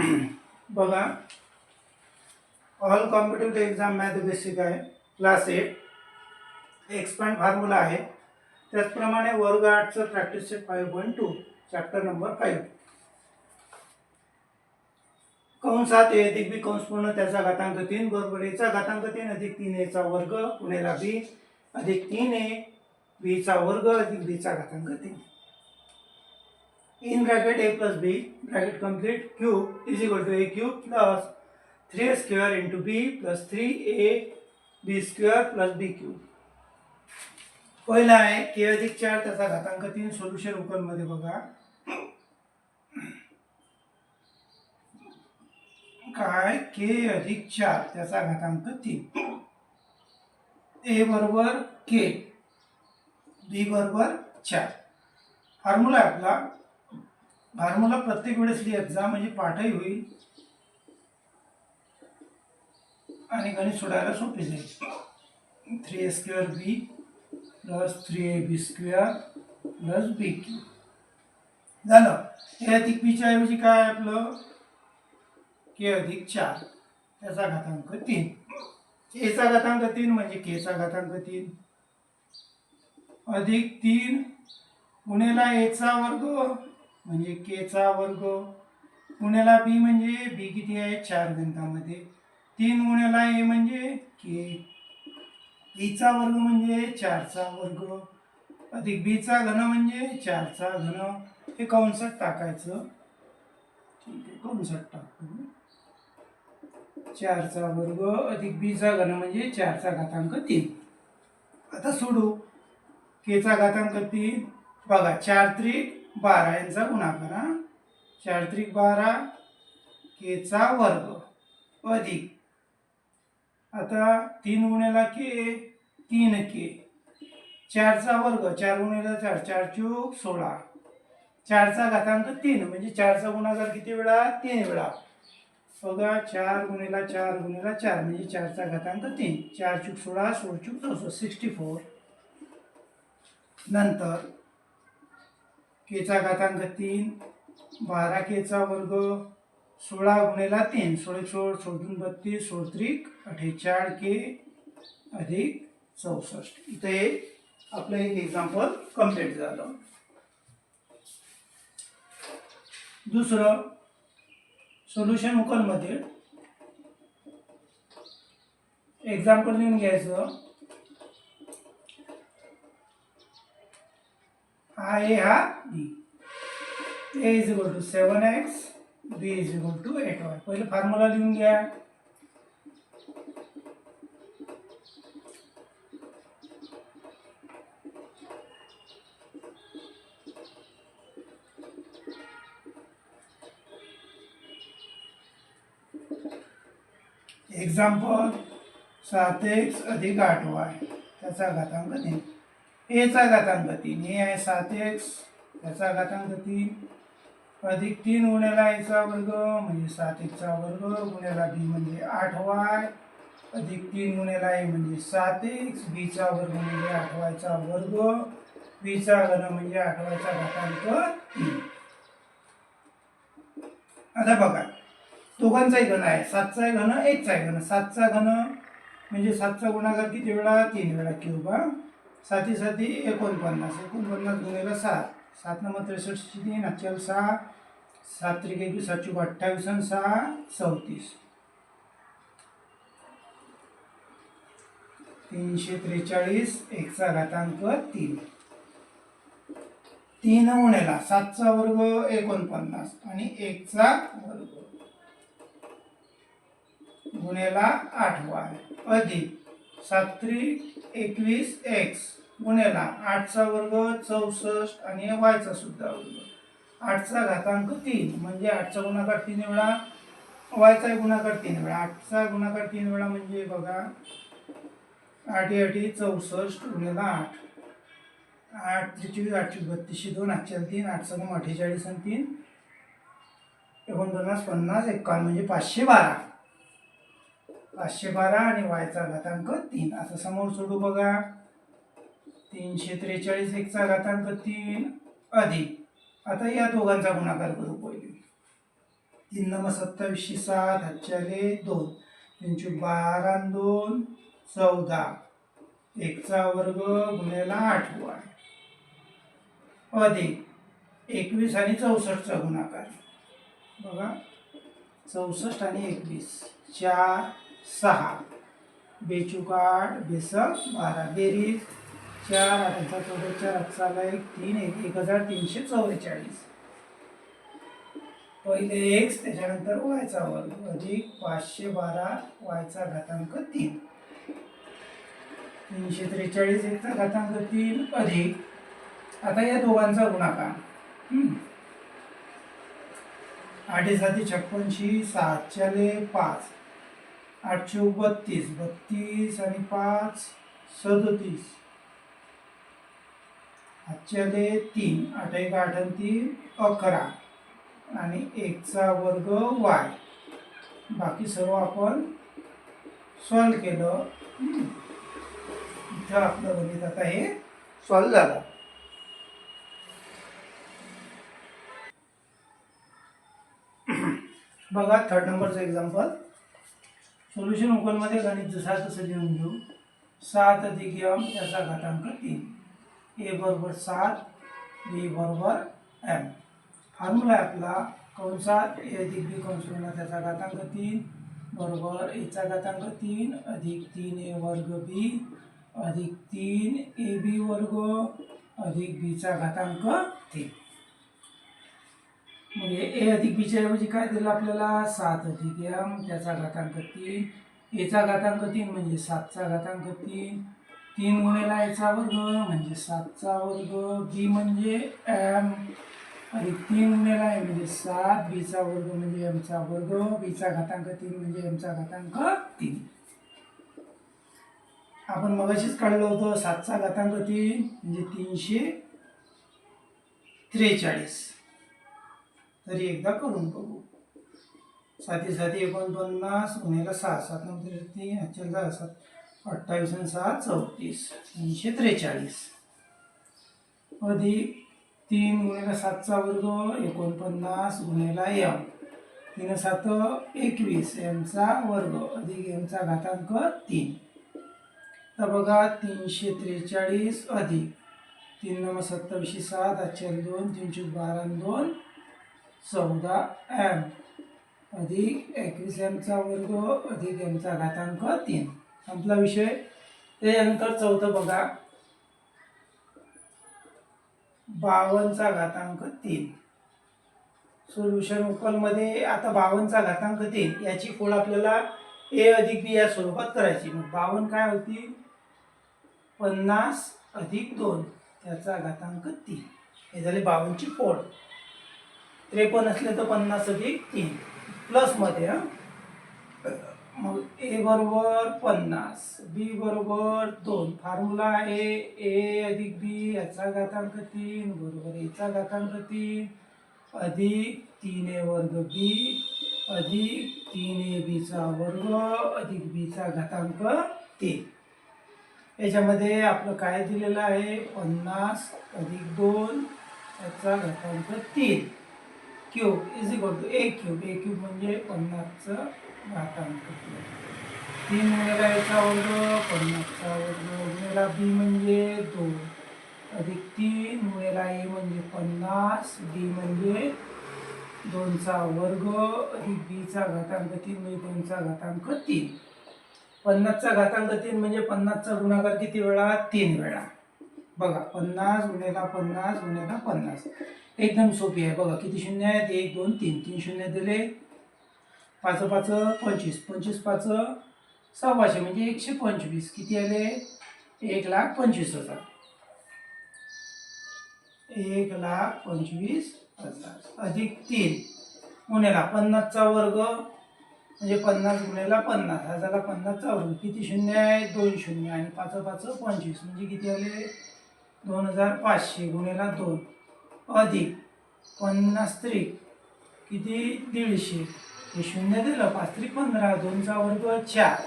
बघा. All competitive exam math basic आहे. Class eight expand formula आहे. त्याचप्रमाणे वर्ग आठचं practice set five point two chapter number five कंसात ए अधिक बी कंस पूर्ण त्याचा घातांक तीन. बरोबर एचा घातांक तीन अधिक तीन एचा वर्ग. पुणेला बी अधिक तीन ए बीचा वर्ग अधिक बीचा घातांक तीन. In bracket a plus b bracket complete cube is equal to a cube plus 3 square into b plus 3a b square plus b cube पहिला आहे के अधिक चार त्याचा घातांक तीन सोल्युशन उकलमध्ये बघा काय के अधिक चार त्याचा घातांक तीन ए बरोबर के बी बरोबर चार फॉर्म्युला आपला फॉर्म्युला प्रत्येक वेळेस लिहित जा म्हणजे पाठही होईल. आणि गणित सोडायला सोपे जाईल. Three A square B plus three A B square plus B cube झालं. हे अधिक बीच्या ऐवजी काय आपलं? के अधिक चार. त्याचा घातांक तीन. एचा घातांक तीन म्हणजे केचा घातांक तीन. अधिक तीन पुणेला एचा वर्ग म्हणजे केचा वर्ग पुण्याला बी म्हणजे बी किती आहे? चार गणितामध्ये तीन गुण्याला ए म्हणजे के. ईचा वर्ग म्हणजे चारचा वर्ग. अधिक बीचा घन म्हणजे चारचा घन. हे कंसात टाकायचं. ठीक आहे कंसात टाकतो चारचा वर्ग अधिक बीचा घन म्हणजे चारचा घातांक तीन. आता सोडू. केचा घातांक तीन. बघा चार त्रिक बारा यांचा गुणाकार हा? चार त्रिक बारा केचा वर्ग अधिक. आता तीन गुण्याला के तीन के. चारचा वर्ग चार गुणेला चार चार चूक सोळा. चारचा घातांक तीन म्हणजे चारचा गुणाकार किती वेळा? तीन वेळा. बघा चार गुणेला चार गुणेला चार म्हणजे चारचा घातांक तीन. चार चूक सोळा सोळ चूक चौसष्ट सिक्स्टी फोर. नंतर केचा घातांक तीन बारा केचा वर्ग सोळा गुणेला तीन. सोळे सोळ सोडून बत्तीस सोडत्रिक अठ्ठेचाळ के अधिक चौसष्ट. इथे आपलं एक एक्झाम्पल कंप्लीट झालं. दुसरं सोल्युशन उकलमध्ये एक्झाम्पल लिहून घ्यायचं. हा ए हा B A is equal to seven X B is equal to eight Y पहिले फॉर्म्युला लिहून घ्या. एक्झाम्पल सात एक्स अधिक आठ वाय त्याचा घातांक नाही एचा घातांक तीन ए आहे सात एक्स याचा घातांक तीन अधिक तीन गुण्याला एचा वर्ग म्हणजे सात एकचा वर्ग गुण्याला बी म्हणजे आठ वाय. अधिक तीन गुण्याला ए म्हणजे सात एक्स बीचा वर्ग म्हणजे आठ वायचा वर्ग बीचा घन म्हणजे आठ वायचा घातांक तीन. आता बघा दोघांचाही घन आहे. सातचा घन एकचा घन. सातचा घन म्हणजे सातचा गुणाकार किती वेळा? तीन वेळा किंवा साथी साथी एकोणपन्नास एकोणपन्नास गुणेला सात. सात नंबर त्रेसष्ट तीन अठ्ठावीस सहा. सात त्रिक एकवीस सातशे अठ्ठावीस आणि सहा चौतीस. तीनशे त्रेचाळीस एकचा घातांक तीन. तीन गुणेला सातचा वर्ग एकोणपन्नास आणि एकचा वर्ग. गुणेला आठवा अधिक. सात्री एकवीस एक्स गुण्याला आठचा वर्ग चौसष्ट आणि वायचा सुद्धा वर्ग. आठचा घातांक तीन म्हणजे आठचा गुणाकार तीन वेळा वायचा गुणाकार तीन वेळा. आठचा गुणाकार तीन वेळा म्हणजे बघा आठी आठी चौसष्ट गुणेला आठ. आठ त्रेचवीस आठशे बत्तीसशे दोन आठशे तीन आठचा गुण अठ्ठेचाळीस आणि तीन. एकोणपन्नास पन्नास एकावन्न म्हणजे पाचशे बारा. पाचशे बारा आणि वायचा घातांक तीन. असं समोर सोडू बघा. तीनशे त्रेचाळीस एकचा घातांक तीन अधिक. आता या दोघांचा गुणाकार करू पहिले. तीन नंबर सत्तावीसशे सात हातच्याले दोन. तीनशे बारा दोन चौदा. एकचा वर्ग गुन्ह्याला आठ वाढ अधिक. एकवीस आणि चौसष्टचा गुणाकार. बघा. चौसष्ट आणि एकवीस. चार. सहा. बेचुकाट बेसक बारा बेरीज चार आठाचा चौदा चार आठचा एक तीन एक एक हजार तीनशे चव्वेचाळीस पहिले एक्स त्याच्यानंतर वायचा वर्ग अधिक पाचशे बारा वायचा घातांक तीन. तीनशे त्रेचाळीस एकचा घातांक तीन अधिक. आता या दोघांचा गुणाकार. हम्म. आठे साती छप्पनशी सातच्याले पाच. आठशे बत्तीस. बत्तीस आणि पाच सदतीस. आजच्या आठच्याले तीन. आठ एक आठ आणि तीन अकरा. आणि एकचा वर्ग वाय. बाकी सर्व आपण सॉल्व केलं. इथं आपलं गणित आता हे सॉल्व झालं. बघा थर्ड नंबरचं एक्झाम्पल सोल्युशन उकलमध्ये गणित जसा तसं लिहून घेऊ. सात अधिक एम याचा घातांक तीन. ए बरोबर सात बी बरोबर एम फॉर्म्युला आहे आपला कंसात ए अधिक बी कंस त्याचा घातांक तीन. बरोबर एचा घातांक तीन. अधिक तीन ए वर्ग बी अधिक तीन ए बी वर्ग. अधिक बीचा घातांक तीन. म्हणजे ए अधिक बीच्या ऐवजी काय दिलं आपल्याला सात अधिक एम त्याचा घातांक तीन एचा घातांक तीन म्हणजे सातचा घातांक तीन तीन गुणेला एचा वर्ग म्हणजे सातचा वर्ग बी म्हणजे एम आणि तीन गुणेला एम म्हणजे सात बीचा वर्ग म्हणजे एमचा वर्ग बीचा घातांक तीन म्हणजे एमचा घातांक तीन. आपण मगाशीच काढलं होतं सातचा घातांक तीन म्हणजे तीनशे त्रेचाळीस. तरी एकदा करून बघू. साती साती एकोणपन्नास गुन्ह्याला सहा सात नंतर तीन ह्याच्या दहा सात अठ्ठावीस आणि सहा चौतीस तीनशे त्रेचाळीस. अधिक तीन गुन्ह्याला सातचा वर्ग एकोणपन्नास गुन्ह्याला एम. तीन सात एकवीस एमचा वर्ग अधिक एमचा घातांक तीन. तर बघा तीनशे त्रेचाळीस अधिक. तीन नंबर सत्तावीसशे सात आजच्या दोन तीनशे बारा दोन चौदा एम अधिक एकवीस एमचा वर्ग अधिक एमचा घातांक तीन. संपला विषय. त्याच्यानंतर चौथं बघा. बावनचा घातांक तीन. सोल्युशन उकलमध्ये आता बावनचा घातांक तीन. याची फोड आपल्याला ए अधिक बी या स्वरूपात करायची. मग बावन काय होती? पन्नास अधिक दोन. त्याचा घातांक तीन. हे झाले बावनची फोड त्रेपन्न असले तर पन्नास अधिक तीन. प्लसमध्ये हां? मग ए बरोबर पन्नास बी बरोबर दोन. फॉर्म्युला आहे ए अधिक बी याचा घातांक तीन. बरोबर एचा घातांक तीन. अधिक तीन ए वर्ग बी अधिक तीन ए बीचा वर्ग अधिक बीचा घातांक तीन. याच्यामध्ये आपलं काय दिलेलं आहे? पन्नास अधिक दोन याचा घातांक तीन. Cube is equal to A cube A cube म्हणजे पन्नासचं घातांक. तीन गुणेला याचा वर्ग पन्नासचा वर्ग गुणेला बी म्हणजे दोन. अधिक तीन गुणेला ए म्हणजे पन्नास बी म्हणजे दोनचा वर्ग अधिक बीचा घातांक तीन म्हणजे दोनचा घातांक तीन. पन्नासचा घातांक तीन म्हणजे पन्नासचा गुणाकार किती वेळा? तीन वेळा. बघा पन्नास गुणेला पन्नास गुणेला पन्नास. एकदम सोपी आहे. बघा किती शून्य आहेत? एक दोन तीन. तीन शून्य दिले. पाच पाच पंचवीस. पंचवीस पाच सव्वाशे. म्हणजे एकशे पंचवीस. किती आले? एक लाख पंचवीस हजार. एक लाख पंचवीस हजार. अधिक तीन. उन्हाला पन्नासचा वर्ग. म्हणजे पन्नास गुन्हेला पन्नास. हजारला पन्नासचा वर्ग. किती शून्य आहे? दोन शून्य. आणि पाच पाच पंचवीस. म्हणजे किती आले? दोन हजार पाचशे. गुन्हेला दोन. अधिक पन्नास त्रिक. किती? दीडशे. हे शून्य दिलं. पाच त्रिक पंधरा. दोनचा वर्ग चार.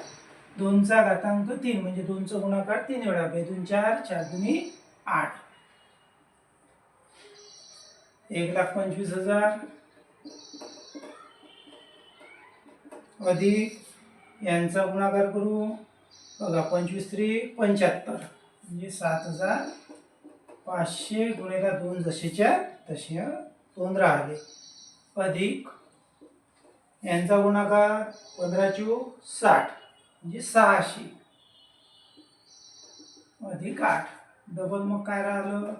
दोनचा घातांक तीन. म्हणजे दोनचा गुणाकार तीन वेळा बे दोन चार चार दुनी आठ. एक लाख पंचवीस हजार. अधिक यांचा गुणाकार करू. बघा पंचवीस त्रिक पंच्याहत्तर. म्हणजे सात हजार पाचशे गुणेला दोन जसेच्या तसे दोन राहिले अधिक यांचा गुणाकार पंधरा साठ म्हणजे सहाशे. अधिक आठ डबल मग काय राहिलं?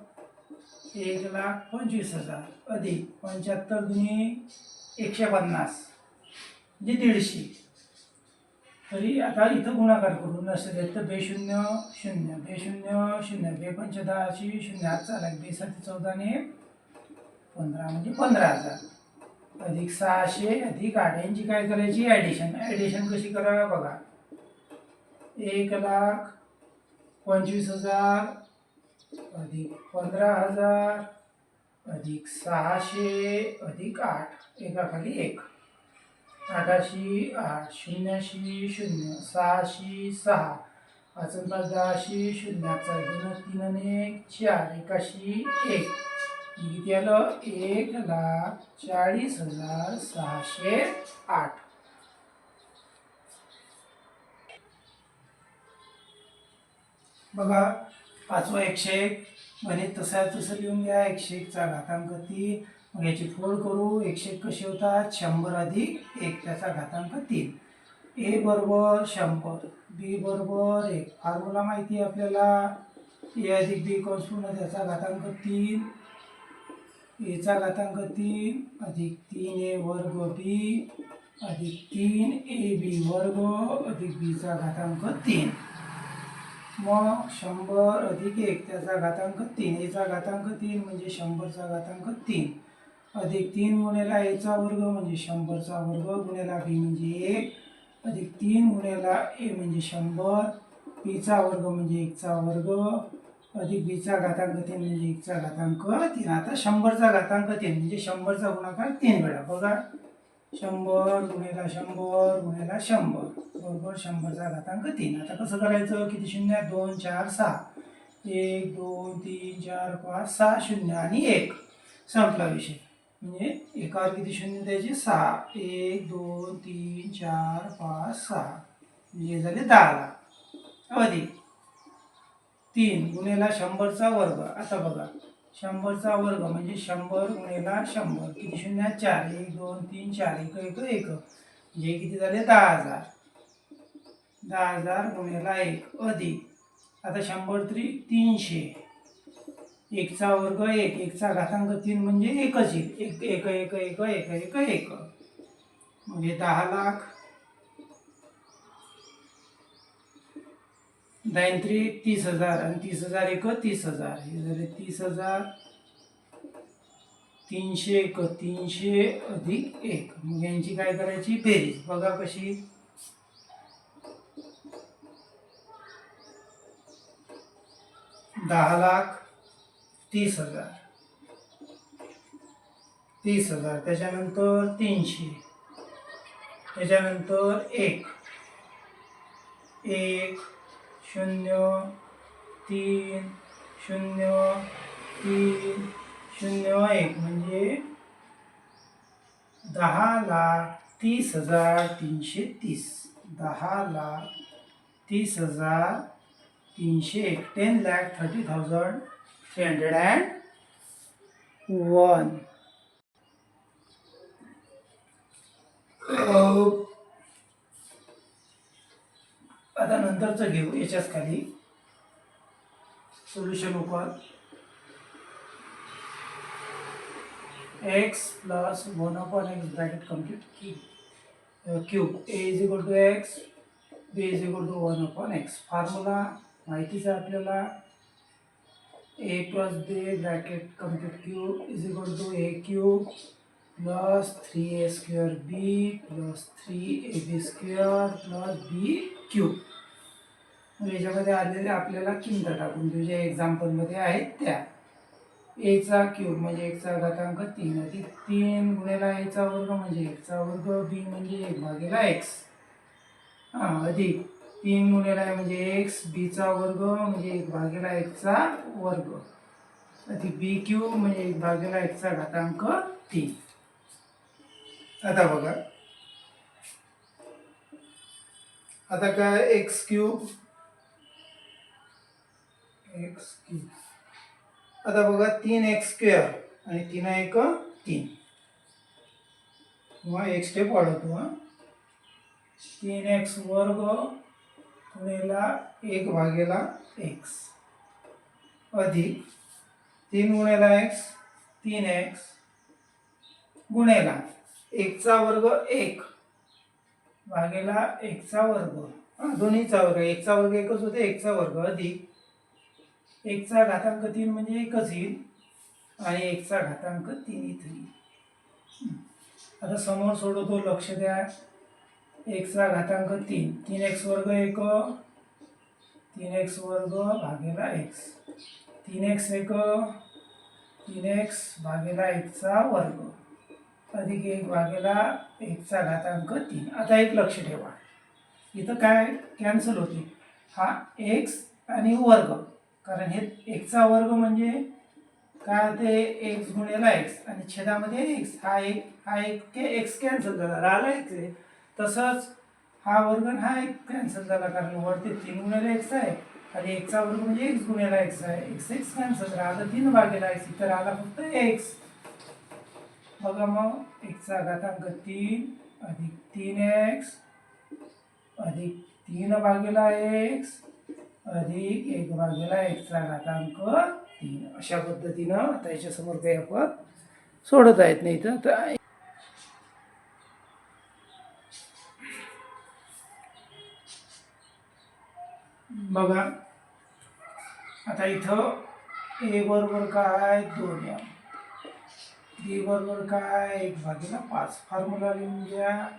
एक लाख पंचवीस हजार. अधिक पंच्याहत्तर दुनी एकशे पन्नास म्हणजे दीडशे. तरी आता इथं गुणाकार करून नसेल तर बे शून्य शून्य बे शून्य शून्य बे पंचदहाशी शून्य हात चालक बे साती चौदाने पंधरा म्हणजे पंधरा हजार. अधिक सहाशे अधिक आठ यांची काय करायची? ॲडिशन ॲडिशन कशी करा बघा? एक लाख पंचवीस हजार अधिक पंधरा हजार अधिक सहाशे अधिक आठ एकाखाली एक. आठाशी आठ शून्यशी शून्य सहाशी सहा. पाच आणि दहाशी शून्याचा दोन तीन आणि एक चार एकाशी एक. किती आलं? एक लाख चाळीस हजार सहाशे आठ. बघा पाचवा एकशे एक. गणित तसा तसं लिहून घ्या. एकशे एकचा घातांक तीन. मग याची फोड करू एकशे कसे कशी होतात शंभर अधिक एक त्याचा घातांक तीन. ए बरोबर शंभर बी बरोबर एक. फॉर्म्युला माहिती आहे आपल्याला. ए अधिक बी कॉस पूर्ण त्याचा घातांक तीन. एचा घातांक तीन अधिक तीन ए वर्ग बी अधिक तीन ए बी वर्ग अधिक बीचा घातांक तीन. मग शंभर अधिक एक त्याचा घातांक तीन. एचा घातांक तीन म्हणजे शंभरचा घातांक तीन. अधिक तीन गुणेला एचा वर्ग म्हणजे शंभरचा वर्ग गुणेला बी म्हणजे एक. अधिक तीन गुणेला ए म्हणजे शंभर. बीचा वर्ग म्हणजे एकचा वर्ग. अधिक बीचा घातांक तीन म्हणजे एकचा घातांक तीन. आता शंभरचा घातांक तीन म्हणजे शंभरचा गुणाकार तीन वेळा. बघा. शंभर गुणेला शंभर गुणेला शंभर. बरोबर? शंभरचा घातांक तीन. आता कसं करायचं? किती शून्य दोन चार सहा. एक दोन तीन चार पाच सहा शून्य आणि एक. संपला विषय. म्हणजे एकावर किती शून्य द्यायचे सहा. एक दोन तीन चार पाच सहा. म्हणजे झाले दहा लाख अधिक तीन गुणेला शंभरचा वर्ग. आता बघा. शंभरचा वर्ग म्हणजे शंभर गुणेला शंभर. किती शून्य चार. एक दोन तीन चार. एक एक एक. म्हणजे किती झाले? दहा हजार. दहा हजार गुणेला एक. अधिक आता शंभर तरी तीनशे. एकचा वर्ग एक एकचा घातांक तीन म्हणजे एकच येईल एक एक एक एक एक एक एक. म्हणजे दहा लाख. दाईन तीस हजार आणि तीस हजार एक तीस हजार. हे झाले तीस हजार तीनशे एक तीनशे अधिक एक. मग यांची काय करायची? बेरीज. बघा कशी. दहा लाख. तीस हजार. तीस हजार त्याच्यानंतर तीनशे. त्याच्यानंतर एक. एक शून्य तीन शून्य तीन शून्य एक. म्हणजे दहा लाख तीस हजार तीनशे तीस. दहा लाख तीस हजार तीनशे एक. Ten lakh thirty thousand three hundred and one आता नंतरचं घेऊ याच्याच खाली. सोल्युशन उपर. X plus one upon X bracket complete की cube A is equal to X B is equal to one upon X formula माहितीच आहे आपल्याला A plus b bracket complete cube is equal to A cube plus three A square B plus three A B square plus B याच्यामध्ये आलेले आपल्याला किंमत टाकून देऊ. ज्या एक्झाम्पलमध्ये आहेत त्या. एचा क्यूब म्हणजे एकचा घातांक तीन. अधिक तीन गुणेला एचा वर्ग म्हणजे एकचा वर्ग बी म्हणजे एक भागेला एक्स हां अधिक. तीन मुलेला आहे म्हणजे एक्स बीचा वर्ग म्हणजे एक भागेला एकचा वर्ग. ती बी क्यू म्हणजे एक भागेला एकचा घातांक तीन आता बघा. आता काय एक्स क्यूब एक्स क्यूब आता बघा तीन एक्स स्क्वेअर आणि तीन एक तीन. किंवा एक स्टेप वाढवतो तीन एक्स वर्ग गुणेला एक भागेला एक्स अधिक तीन गुणेला एक्स तीन एक्स गुणेला एकचा वर्ग एक. भागेला एकचा वर्ग. हा, दोन्हीचा वर्ग. एकचा वर्ग एकच होते एकचा वर्ग अधिक. एकचा घातांक तीन म्हणजे एकच येईल आणि एकचा घातांक तीन इथे आता समोर सोडवतो लक्ष द्या. एकचा घातांक तीन. तीन एक्स वर्ग एक. तीन एक्स वर्ग भागेला एक्स तीन एक्स एक तीन एक्स भागेला एकचा वर्ग. अधिक एक भागेला एकचा घातांक तीन. आता एक लक्ष ठेवा. इथं काय कॅन्सल होते? हा एक्स आणि वर्ग. कारण हे एकचा वर्ग म्हणजे काय होते? एक्स गुणेला एक्स आणि छेदामध्ये एक्स हा एक हा एक एक्स कॅन्सल झाला. राहिला एक्स आहे तसंच हा वर्ग हा एक कॅन्सल झाला कारण वरती तीन गुण्याला एक्स आहे आणि एक्सचा वर्ग म्हणजे एक्स गुण्याला एक्स आहे. एक्स एक्स कॅन्सल राहिला तीन भागेला एक्स इथं राहिला फक्त एक्स बघा मग एकचा घातांक तीन अधिक तीन एक्स अधिक तीन भागेला एक्स अधिक एक भागेला एकचा घातांक तीन. अशा पद्धतीनं आता याच्यासमोर काही आपण सोडत आहेत नाही तर आता बघा. आता इथं ए बरोबर काय? दोन एम बी बरोबर काय? एक भागीला पाच. फॉर्म्युला लिहून घ्या.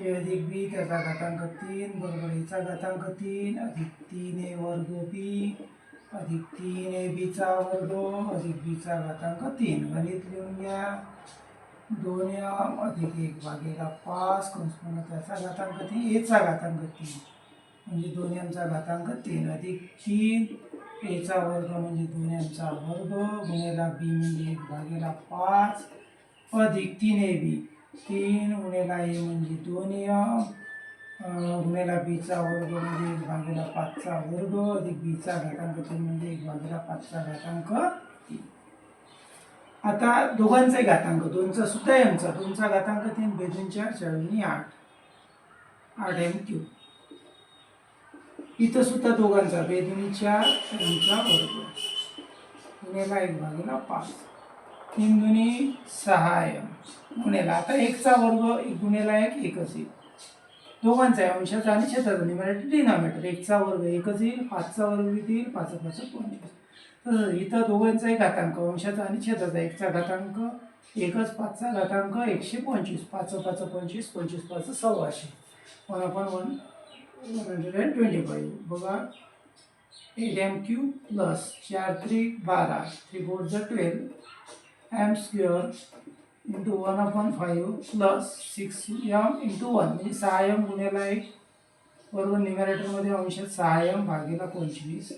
ए अधिक बी त्याचा घातांक तीन. बरोबर एचा घातांक तीन. अधिक तीन ए वर्ग बी. अधिक तीन ए बीचा वर्ग. अधिक बीचा घातांक तीन. गणित लिहून घ्या. दोन एम अधिक एक भागेला पाच. कंसपूर्ण त्याचा घातांक तीन. एचा घातांक तीन. म्हणजे दोन एमचा घातांक तीन अधिक तीन. एचा वर्ग म्हणजे दोन एमचा वर्ग. गुणेला बी म्हणजे एक भागेला पाच. अधिक तीन ए बी तीन गुणेला ए म्हणजे दोन एम गुणेला बीचा वर्ग म्हणजे एक भागेला पाचचा वर्ग. अधिक बीचा घातांक तीन म्हणजे एक भागेला पाचचा घातांक तीन. आता दोघांचाही घातांक. दोनचा सुद्धा एमचा दोनचा घातांक तीन. बेदून चार चाळीनी आठ. आठ एम क्यूब इथं सुद्धा दोघांचा बेदुनी चार एमचा वर्ग. गुणेला एक भागीला पाच. तीन दुनी सहा एम गुणेला आता एकचा वर्ग एक गुणेला एक एकच येईल दोघांचा आहे अंशाचा आणि छेदाचा म्हणजे डिनॉमिनेटर एकचा वर्ग एकच येईल पाचचा वर्ग किती? येईल पाच पाच पंचवीस. तसंच इथं दोघांचा एक घातांक अंशाचा आणि शेताचा एकचा घातांक एकच पाचचा घातांक एकशे पंचवीस. पाच पाच पंचवीस पंचवीस पाच सव्वाशे. One upon one hundred and twenty five बघा. एट एम क्यू प्लस चार थ्री बारा थ्री फोर ज twelve M square into one upon five plus six M into one म्हणजे सहा एम गुन्ह्याला एक बरोबर निमॅरेटरमध्ये अंशात सहा एम भागेला पंचवीस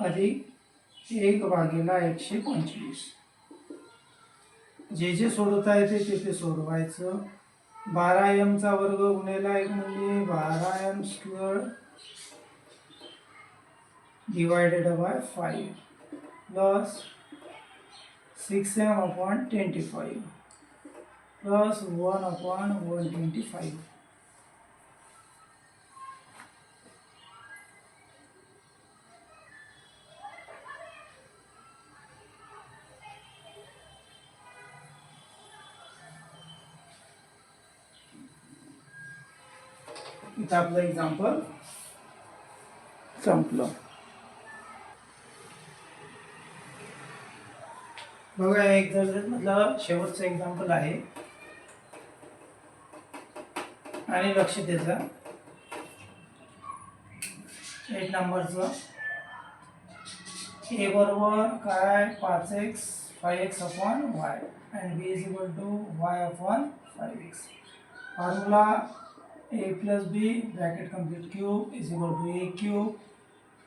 अधिक एक भागेला एकशे पंचवीस. जे जे सोडवता येते ते ते सोडवायचं. बारा एमचा वर्ग गुणेला एक म्हणजे बारा M square divided by five plus six M upon twenty five plus one upon one twenty five. इथं आपलं एक्झाम्पल संपलं. बघा हे एक्झाम्पल मधलं शेवटचं एक्झाम्पल आहे. आणि लक्ष द्यायचं एक नंबरचं. ए बरोबर काय? पाच X five X upon Y and B is equal to Y upon five X formula A plus B bracket complete cube is equal to A cube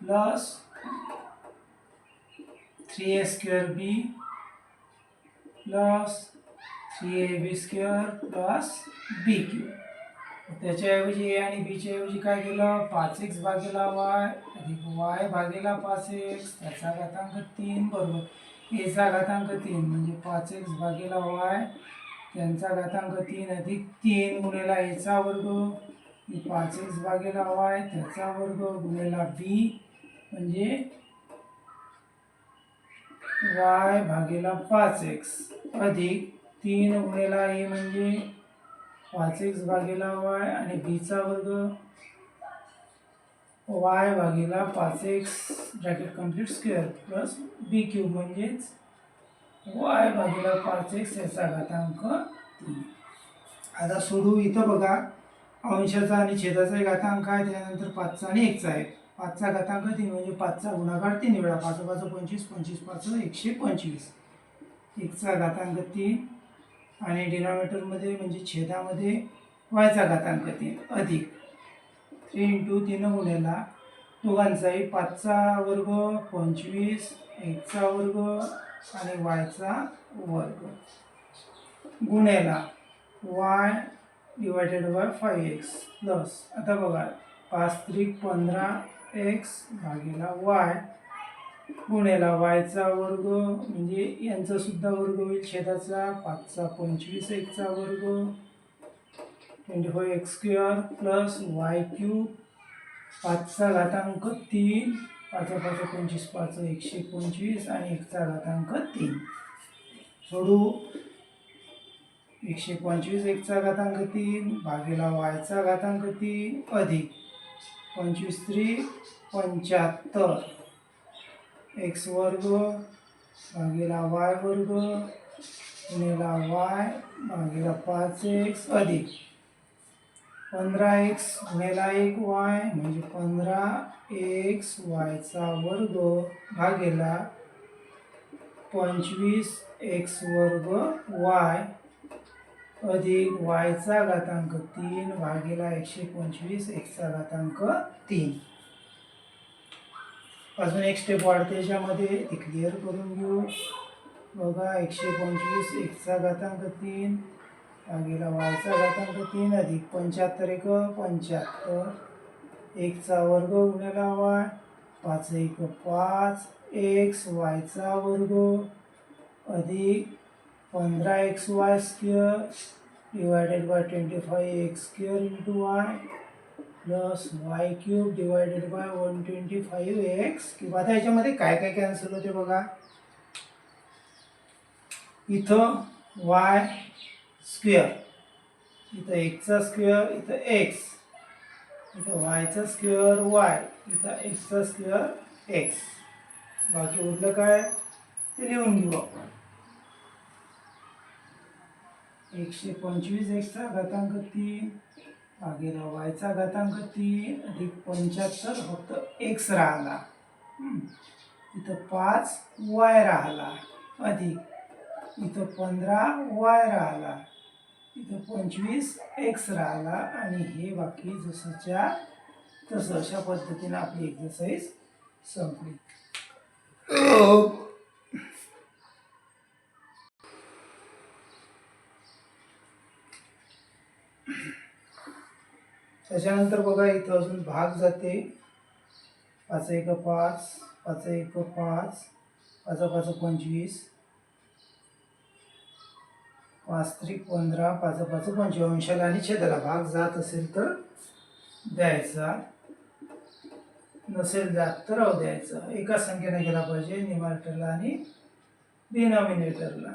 plus three A square B plus three A B square plus B cube त्याच्याऐवजी A आणि बीच्या ऐवजी काय केलं? पाच x भागेला Y अधिक Y भागेला पाच एक्स त्याचा घातांक तीन बरोबर. एचा घातांक तीन म्हणजे पाच एक्स भागेला वाय त्यांचा घातांक तीन अधिक तीन गुणेला एचा वर्ग. पाच एक्स भागेला वाय त्याचा वर्ग गुणेला बी. म्हणजे वाय भागेला पाच एक्स अधिक तीन गुणेला ए म्हणजे पाच एक्स भागेला वाय आणि बीचा वर्ग. वाय भागेला पाच X bracket complete square plus B cube म्हणजेच वाय बाजूला पाच एक्स याचा घातांक तीन. आता सोडू इथं बघा. अंशाचा आणि छेदाचा घातांक आहे. त्यानंतर पाचचा आणि एकचा आहे. पाचचा घातांक तीन म्हणजे पाचचा गुणाकार तीन वेळा पाच पाच पंचवीस पंचवीस पाच एकशे पंचवीस. एकचा घातांक तीन आणि डिनॉमिनेटरमध्ये म्हणजे छेदामध्ये वायचा घातांक तीन अधिक. थ्री इंटू तीन गुणेला दोघांचाही पाचचा वर्ग पंचवीस एकचा वर्ग आणि वायचा वर्ग. गुणेला Y divided by five X plus आता बघा पाच त्रिक पंधरा एक्स भागेला वाय गुणेला वायचा वर्ग म्हणजे यांचा सुद्धा वर्ग होईल छेदाचा पाचचा पंचवीस एकचा वर्ग twenty five X square plus Y cube पाचचा घातांक तीन पाच पाच पंचवीस पाच एकशे पंचवीस आणि एकचा घातांक तीन. सोडू. एकशे पंचवीस एकचा घातांक तीन भागेला वायचा घातांक तीन अधिक पंचवीस त्री पंच्याहत्तर. एक्स वर्ग भागेला वाय वर्ग गुणेला वाय भागेला पाच एक्स अधिक. पंधरा एक्स गुणेला एक वाय म्हणजे पंधरा एक्स वायचा वर्ग भागेला पंचवीस एक्स वर्ग वाय अधिक वायचा घातांक तीन भागेला एकशे पंचवीस एक्सचा घातांक तीन. अजून एक स्टेप वाढते याच्यामध्ये ती क्लिअर करून घेऊ. बघा एकशे पंचवीस एकचा घातांक तीन. भागेला वायचा घातांक तीन अधिक पंच्याहत्तर एक पंच्याहत्तर. एकचा वर्ग गुणेला वाय. पाच एक पाच. एक्स वायचा वर्ग अधिक पंधरा X Y square divided by twenty five X square into Y plus Y cube divided by one twenty five X. किंवा आता याच्यामध्ये काय काय कॅन्सल होते बघा. इथं वाय स्क्वेअर. इथं एक्सचा स्क्वेअर इथं एक्स इथं वायचा स्क्वेअर वाय इथं एक्सचा स्क्वेअर एक्स बाकी उरलं काय? ते लिहून घेऊ आपण. एकशे पंचवीस एक्सचा घातांक तीन भागीला वायचा घातांक तीन अधिक पंच्याहत्तर फक्त एक्स राहिला. इथं पाच वाय राहिला. अधिक. इथं पंधरा वाय राहिला. इथं पंचवीस एक्स राहिला आणि हे बाकी जसंच्या तसं अशा पद्धतीने आपली एक्सरसाइज संपली. त्याच्यानंतर बघा इथं अजून भाग जाते. पाच एक पाच पाच एक पाच पाच पाच पंचवीस. पाच त्रिक पंधरा पाच पाच पंचवीस आणि छेदाला भाग जात असेल तर द्यायचा. नसेल जात तर अव द्यायचा. एका संख्येने गेला पाहिजे निमार्टरला आणि डिनॉमिनेटरला.